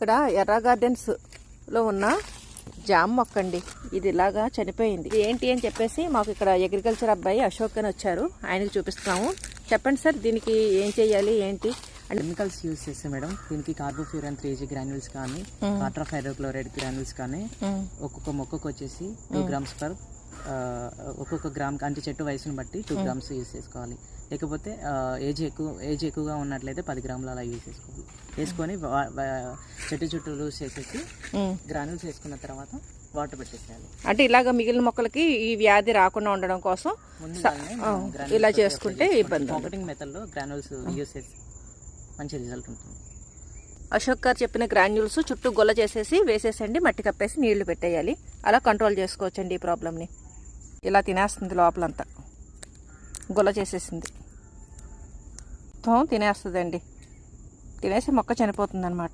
ఇక్కడ ఎర్ర గార్డెన్స్లో ఉన్న జామ్ మొక్క అండి. ఇది ఇలాగా చనిపోయింది. ఏంటి అని చెప్పేసి మాకు ఇక్కడ అగ్రికల్చర్ అబ్బాయి అశోక్ అని వచ్చారు. ఆయనకి చూపిస్తున్నాము. చెప్పండి సార్ దీనికి ఏం చేయాలి ఏంటి? కెమికల్స్ యూజ్ చేస్తే మేడం దీనికి కార్బోఫ్యూరన్ త్రీ జీ గ్రాన్యూల్స్ కానీ వాటర్ హైడ్రోక్లోరైడ్ గ్రాన్యూల్స్ కానీ ఒక్కొక్క మొక్కకు వచ్చేసి టూ గ్రామ్స్ పర్ ఒక్కొక్క గ్రామ్ అంటే చెట్టు వయసును బట్టి టూ గ్రామ్స్ యూజ్ చేసుకోవాలి. లేకపోతే ఏజ్ ఎక్కువ ఏజ్ ఎక్కువగా ఉన్నట్లయితే పది గ్రాములు అలా యూజ్ చేసుకోవాలి. వేసుకొని చెట్టు చుట్టూ లూజ్ చేసేసి మ్. గ్రాన్యూల్స్ వేసుకున్న తర్వాత వాటర్ పెట్టేసేయాలి. అంటే ఇలాగ మిగిలిన మొక్కలకి ఈ వ్యాధి రాకుండా ఉండడం కోసం ఇలా చేసుకుంటే ఇబ్బంది. మార్కెటింగ్ మెథడ్లో గ్రాన్యూల్స్ యూజ్ చేసి మంచి రిజల్ట్ ఉంటుంది. అశోక్ గారు చెప్పిన గ్రాన్యూల్స్ చుట్టూ గొల్ల చేసేసి వేసేసండి మట్టి కప్పేసి నీళ్ళు పెట్టేయాలి. అలా కంట్రోల్ చేసుకోవచ్చండి ఈ ప్రాబ్లమ్ని ఇలా తినేస్తుంది లోపలంతా. గుల్ల చేసేసింది. మొత్తం తినేస్తుందండి. తినేసి మొక్క చనిపోతుంది అనమాట